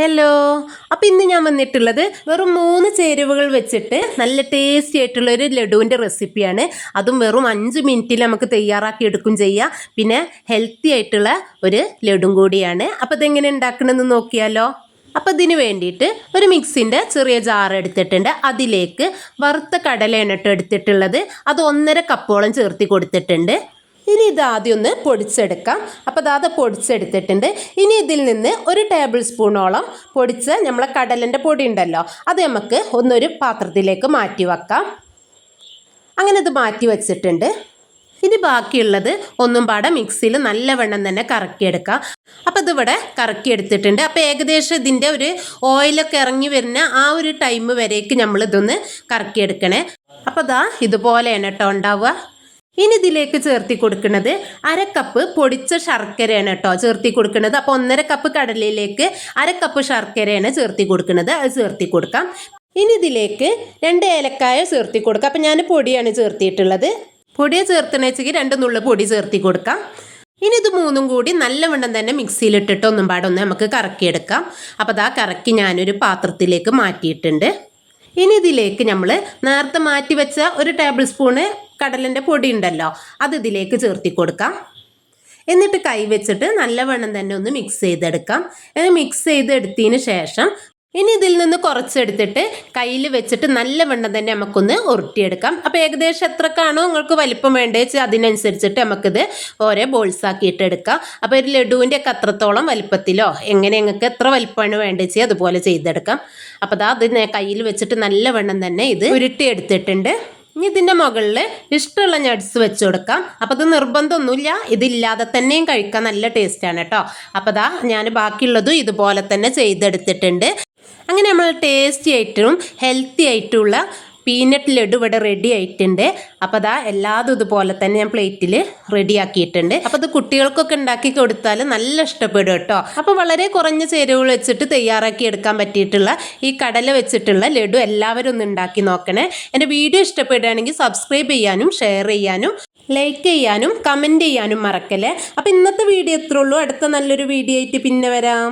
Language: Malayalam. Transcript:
ഹലോ അപ്പം ഇന്ന് ഞാൻ വന്നിട്ടുള്ളത് വെറും മൂന്ന് ചേരുവകൾ വെച്ചിട്ട് നല്ല ടേസ്റ്റി ആയിട്ടുള്ള ഒരു ലഡുവിന്റെ റെസിപ്പിയാണ് അതും വെറും അഞ്ച് മിനിറ്റിൽ നമുക്ക് തയ്യാറാക്കി എടുക്കും ചെയ്യാം. പിന്നെ ഹെൽത്തി ആയിട്ടുള്ള ഒരു ലഡും കൂടിയാണ്. അപ്പോൾ ഇതെങ്ങനെ ഉണ്ടാക്കണമെന്ന് നോക്കിയാലോ? അപ്പോൾ ഇതിന് വേണ്ടിയിട്ട് ഒരു മിക്സിന്റെ ചെറിയ ജാർ എടുത്തിട്ടുണ്ട്. അതിലേക്ക് വറുത്ത കടലയാണ് കേട്ടോ എടുത്തിട്ടുള്ളത്. അത് ഒന്നര കപ്പോളം ചേർത്തി കൊടുത്തിട്ടുണ്ട്. ഇനി ഇത് ആദ്യം ഒന്ന് പൊടിച്ചെടുക്കാം. അപ്പോൾ അതാത് പൊടിച്ചെടുത്തിട്ടുണ്ട്. ഇനി ഇതിൽ നിന്ന് ഒരു ടേബിൾ സ്പൂണോളം പൊടിച്ച നമ്മളെ കടലിന്റെ പൊടി ഉണ്ടല്ലോ അത് നമുക്ക് ഒന്നൊരു പാത്രത്തിലേക്ക് മാറ്റി വെക്കാം. അങ്ങനെ ഇത് മാറ്റി വെച്ചിട്ടുണ്ട്. ഇനി ബാക്കിയുള്ളത് ഒന്നും പാടെ മിക്സിയിൽ നല്ലവണ്ണം തന്നെ കറക്കിയെടുക്കാം. അപ്പോൾ ഇതിവിടെ കറക്കിയെടുത്തിട്ടുണ്ട്. അപ്പോൾ ഏകദേശം ഇതിന്റെ ഒരു ഓയിലൊക്കെ ഇറങ്ങി വരുന്ന ആ ഒരു ടൈം വരേക്ക് നമ്മൾ ഇതൊന്ന് കറക്കിയെടുക്കണേ. അപ്പോൾ ഇതാ ഇതുപോലെയാണ് കേട്ടോ ഉണ്ടാവുക. ഇനി ഇതിലേക്ക് ചേർത്തി കൊടുക്കുന്നത് അര കപ്പ് പൊടിച്ച ശർക്കരയാണ് കേട്ടോ ചേർത്തി കൊടുക്കുന്നത്. അപ്പോൾ ഒന്നര കപ്പ് കടലയിലേക്ക് അര കപ്പ് ശർക്കരയാണ് ചേർത്തി കൊടുക്കുന്നത്. അത് ചേർത്തി കൊടുക്കാം. ഇനി ഇതിലേക്ക് രണ്ട് ഏലക്കായ ചേർത്തി കൊടുക്കാം. അപ്പം ഞാൻ പൊടിയാണ് ചേർത്തിയിട്ടുള്ളത്. പൊടിയെ ചേർത്തണ വെച്ചെങ്കിൽ രണ്ട് നുള്ളു പൊടി ചേർത്തി കൊടുക്കാം. ഇനി ഇത് മൂന്നും കൂടി നല്ലവണ്ണം തന്നെ മിക്സിയിലിട്ടിട്ട് ഒന്നും പാടൊന്ന് നമുക്ക് കറക്കിയെടുക്കാം. അപ്പോൾ അതാ കറക്കി ഞാനൊരു പാത്രത്തിലേക്ക് മാറ്റിയിട്ടുണ്ട്. ഇനി ഇതിലേക്ക് നമ്മൾ നേരത്തെ മാറ്റി വെച്ച ഒരു ടേബിൾ സ്പൂണ് കടലിന്റെ പൊടി ഉണ്ടല്ലോ അത് ഇതിലേക്ക് ചേർത്തി കൊടുക്കാം. എന്നിട്ട് കൈ വെച്ചിട്ട് നല്ലവണ്ണം തന്നെ ഒന്ന് മിക്സ് ചെയ്തെടുക്കാം. മിക്സ് ചെയ്തെടുത്തതിന് ശേഷം ഇനി ഇതിൽ നിന്ന് കുറച്ചെടുത്തിട്ട് കയ്യിൽ വെച്ചിട്ട് നല്ല നല്ലവണ്ണം തന്നെ നമുക്കൊന്ന് ഉരുട്ടിയെടുക്കാം. അപ്പോൾ ഏകദേശം എത്രക്കാണോ നിങ്ങൾക്ക് വലിപ്പം വേണ്ടത് വെച്ചാൽ അതിനനുസരിച്ചിട്ട് നമുക്കിത് ഓരോ ബോൾസ് ആക്കിയിട്ട് എടുക്കാം അപ്പോൾ ഒരു ലഡുവിന്റെ ഒക്കെ അത്രത്തോളം വലിപ്പത്തിലോ എങ്ങനെ നിങ്ങൾക്ക് എത്ര വലിപ്പമാണ് വേണ്ടത് വെച്ചാൽ അതുപോലെ ചെയ്തെടുക്കാം. അപ്പോൾ അതാ അത് കയ്യിൽ വെച്ചിട്ട് നല്ല നല്ലവണ്ണം തന്നെ ഇത് ഉരുട്ടിയെടുത്തിട്ടുണ്ട്. ഇനി ഇതിന്റെ മുകളിൽ ഇഷ്ടമുള്ള നട്സ് വെച്ച് കൊടുക്കാം. അപ്പോൾ ഇത് നിർബന്ധമൊന്നുമില്ല. ഇതില്ലാതെ തന്നെയും കഴിക്കാൻ നല്ല ടേസ്റ്റാണ് കേട്ടോ. അപ്പോൾ ദാ ഞാൻ ബാക്കിയുള്ളതും ഇതുപോലെ തന്നെ ചെയ്തെടുത്തിട്ടുണ്ട്. അങ്ങനെ നമ്മൾ ടേസ്റ്റി ആയിട്ടും ഹെൽത്തി ആയിട്ടുള്ള പീനട്ട് ലഡു ഇവിടെ റെഡി ആയിട്ടുണ്ട്. അപ്പോൾ അതാ എല്ലാതും ഇതുപോലെ തന്നെ ഞാൻ പ്ലേറ്റിൽ റെഡി ആക്കിയിട്ടുണ്ട്. അപ്പോൾ ഇത് കുട്ടികൾക്കൊക്കെ ഉണ്ടാക്കി കൊടുത്താൽ നല്ല ഇഷ്ടപ്പെടും കേട്ടോ. അപ്പോൾ വളരെ കുറഞ്ഞ ചേരുവകൾ വെച്ചിട്ട് തയ്യാറാക്കി എടുക്കാൻ പറ്റിയിട്ടുള്ള ഈ കടല വെച്ചിട്ടുള്ള ലഡു എല്ലാവരും ഒന്ന് ഉണ്ടാക്കി നോക്കണേ. എന്റെ വീഡിയോ ഇഷ്ടപ്പെടുകയാണെങ്കിൽ സബ്സ്ക്രൈബ് ചെയ്യാനും ഷെയർ ചെയ്യാനും ലൈക്ക് ചെയ്യാനും കമന്റ് ചെയ്യാനും മറക്കല്ലേ. അപ്പോൾ ഇന്നത്തെ വീഡിയോ എത്ര ഉള്ളൂ. അടുത്ത നല്ലൊരു വീഡിയോ ആയിട്ട് പിന്നെ വരാം.